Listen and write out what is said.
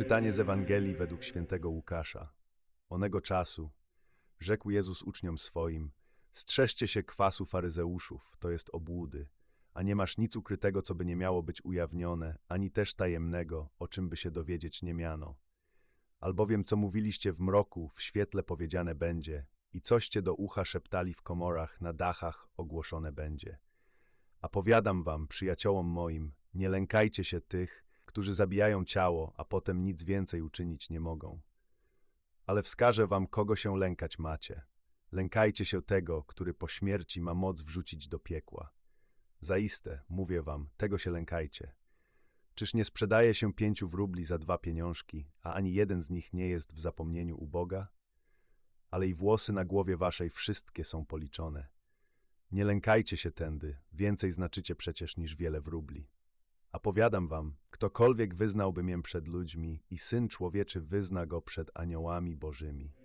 Czytanie z Ewangelii według świętego Łukasza. Onego czasu rzekł Jezus uczniom swoim: Strzeżcie się kwasu faryzeuszów, to jest obłudy, a nie masz nic ukrytego, co by nie miało być ujawnione, ani też tajemnego, o czym by się dowiedzieć nie miano. Albowiem co mówiliście w mroku, w świetle powiedziane będzie, i coście do ucha szeptali w komorach, na dachach ogłoszone będzie. A powiadam wam, przyjaciołom moim, nie lękajcie się tych, którzy zabijają ciało, a potem nic więcej uczynić nie mogą. Ale wskażę wam, kogo się lękać macie. Lękajcie się tego, który po śmierci ma moc wrzucić do piekła. Zaiste, mówię wam, tego się lękajcie. Czyż nie sprzedaje się pięciu wróbli za dwa pieniążki, a ani jeden z nich nie jest w zapomnieniu u Boga? Ale i włosy na głowie waszej wszystkie są policzone. Nie lękajcie się tędy, więcej znaczycie przecież niż wiele wróbli. A powiadam wam, ktokolwiek wyznałby mię przed ludźmi i Syn Człowieczy wyzna go przed aniołami bożymi.